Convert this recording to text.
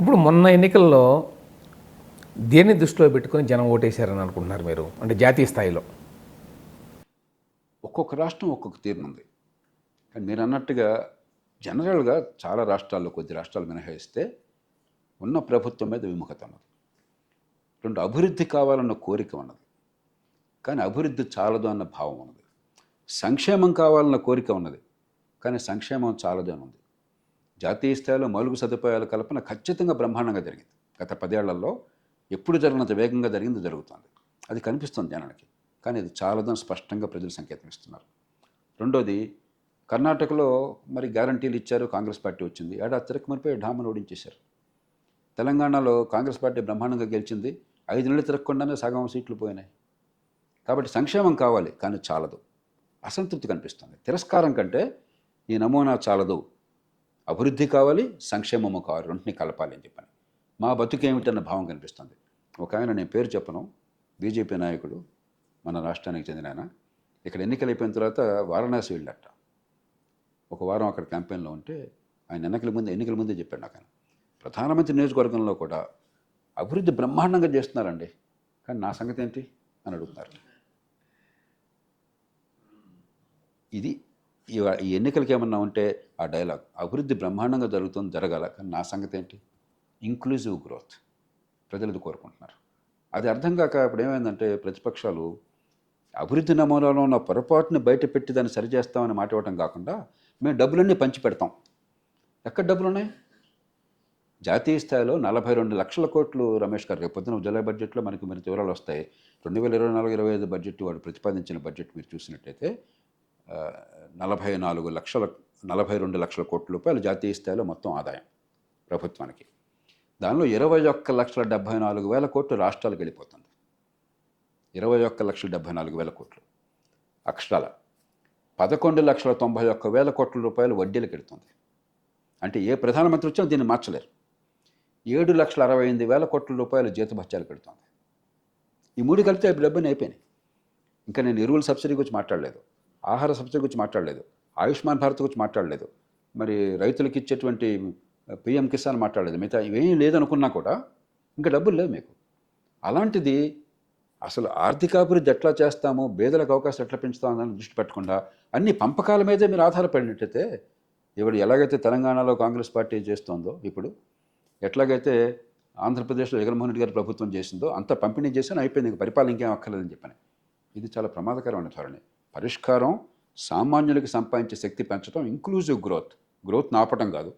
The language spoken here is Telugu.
ఇప్పుడు మొన్న ఎన్నికల్లో దేన్ని దృష్టిలో పెట్టుకొని జనం ఓటేశారని అనుకుంటున్నారు మీరు? అంటే జాతీయ స్థాయిలో. ఒక్కొక్క రాష్ట్రం ఒక్కొక్క తీరునుంది కానీ మీరు అన్నట్టుగా జనరల్గా చాలా రాష్ట్రాల్లో కొద్ది రాష్ట్రాలు మినహాయిస్తే ఉన్న ప్రభుత్వం మీద విముఖత ఉన్నది. రెండు అభివృద్ధి కావాలన్న కోరిక ఉన్నది. కానీ అభివృద్ధి చాలదు అన్న భావం ఉన్నది. సంక్షేమం కావాలన్న కోరిక ఉన్నది. కానీ సంక్షేమం చాలదు అని ఉంది. జాతీయ స్థాయిలో మౌలిక సదుపాయాల కల్పన ఖచ్చితంగా బ్రహ్మాండంగా జరిగింది. గత పదేళ్ళలో ఎప్పుడు జరిగినంత వేగంగా జరిగింది జరుగుతుంది. అది కనిపిస్తుంది జనానికి. కానీ అది చాలదని స్పష్టంగా ప్రజలు సంకేతం ఇస్తున్నారు. రెండోది కర్ణాటకలో మరి గ్యారంటీలు ఇచ్చారు కాంగ్రెస్ పార్టీ వచ్చింది. ఏడాది తిరగమనిపోయి ఢామను ఓడించేశారు. తెలంగాణలో కాంగ్రెస్ పార్టీ బ్రహ్మాండంగా గెలిచింది. ఐదు నెలలు తిరగకుండానే సగం సీట్లు పోయినాయి. కాబట్టి సంక్షేమం కావాలి కానీ చాలదు. అసంతృప్తి కనిపిస్తుంది. తిరస్కారం కంటే ఈ నమూనా చాలదు. అభివృద్ధి కావాలి సంక్షేమము కావాలి రెంటిని కలపాలి అని చెప్పాను. మా బతుకేమిటన్న భావం కనిపిస్తుంది. ఒక ఆయన నేను పేరు చెప్పను. బీజేపీ నాయకుడు మన రాష్ట్రానికి చెందిన ఆయన. ఇక్కడ ఎన్నికలు అయిపోయిన తర్వాత వారణాసి వెళ్ళట ఒక వారం అక్కడ క్యాంపెయిన్లో ఉంటే ఆయన ఎన్నికల ముందు ఎన్నికల ముందే చెప్పాడు నాకు ఆయన. ప్రధానమంత్రి నియోజకవర్గంలో కూడా అభివృద్ధి బ్రహ్మాండంగా చేస్తున్నారండి. కానీ నా సంగతి ఏంటి అని అడుగుతున్నారు. ఇది ఈ ఈ ఎన్నికలకి ఏమన్నా ఉంటే ఆ డైలాగ్ అభివృద్ధి బ్రహ్మాండంగా జరుగుతుంది జరగాల కానీ నా సంగతి ఏంటి ఇంక్లూజివ్ గ్రోత్ ప్రజలు కోరుకుంటున్నారు. అది అర్థం కాక ఇప్పుడు ఏమైందంటే ప్రతిపక్షాలు అభివృద్ధి నమూనాలో ఉన్న పొరపాటుని బయట పెట్టి దాన్ని సరిచేస్తామని మాట ఇవ్వడం కాకుండా మేము డబ్బులన్నీ పంచి పెడతాం. ఎక్కడ డబ్బులు ఉన్నాయి జాతీయ స్థాయిలో నలభై రెండు లక్షల కోట్లు రమేష్ గారు రేపు పొద్దున జులై బడ్జెట్లో మనకి మరి వివరాలు వస్తాయి. రెండు వేల ఇరవై నాలుగు ఇరవై ఐదు బడ్జెట్ వాడు ప్రతిపాదించిన బడ్జెట్ మీరు చూసినట్టయితే నలభై నాలుగు లక్షల నలభై రెండు లక్షల కోట్ల రూపాయలు జాతీయ స్థాయిలో మొత్తం ఆదాయం ప్రభుత్వానికి. దానిలో ఇరవై ఒక్క లక్షల డెబ్భై నాలుగు వేల కోట్లు రాష్ట్రాలకు వెళ్ళిపోతుంది. ఇరవై ఒక్క లక్షల డెబ్భై నాలుగు వేల కోట్లు అక్షరాల. పదకొండు లక్షల తొంభై ఒక్క వేల కోట్ల రూపాయలు వడ్డీలకు వెళుతుంది. అంటే ఏ ప్రధానమంత్రి వచ్చినా దీన్ని మార్చలేరు. ఏడు లక్షల అరవై ఎనిమిది వేల కోట్ల రూపాయలు జీతభత్యాలు పెడుతుంది ఈ మూడు కలిపితే డబ్బుని అయిపోయినాయి. ఇంకా నేను ఎరువుల సబ్సిడీ గురించి మాట్లాడలేదు. ఆహార సబ్సిడీ గురించి మాట్లాడలేదు. ఆయుష్మాన్ భారత్ గురించి మాట్లాడలేదు. మరి రైతులకు ఇచ్చేటువంటి పిఎం కిసాన్ మాట్లాడలేదు. మిగతా ఇవేం లేదనుకున్నా కూడా ఇంకా డబ్బులు లేవు మీకు. అలాంటిది అసలు ఆర్థికాభివృద్ధి ఎట్లా చేస్తాము బేదలకు అవకాశం ఎట్లా పెంచుతామని దృష్టి పెట్టకుండా అన్ని పంపకాల మీదే మీరు ఆధారపడినట్టయితే ఇప్పుడు ఎలాగైతే తెలంగాణలో కాంగ్రెస్ పార్టీ చేస్తోందో ఇప్పుడు ఎట్లాగైతే ఆంధ్రప్రదేశ్లో జగన్మోహన్ రెడ్డి గారి ప్రభుత్వం చేసిందో అంత పంపిణీ చేసిన అయిపోయింది. ఇంక పరిపాలన ఇంకేం అక్కర్లేదని చెప్పని. ఇది చాలా ప్రమాదకరమైన ధోరణి. పరిష్కారం సామాన్యులకి సంపాదించే శక్తి పెంచడం ఇంక్లూజివ్ గ్రోత్ గ్రోత్ నాపటం కాదు.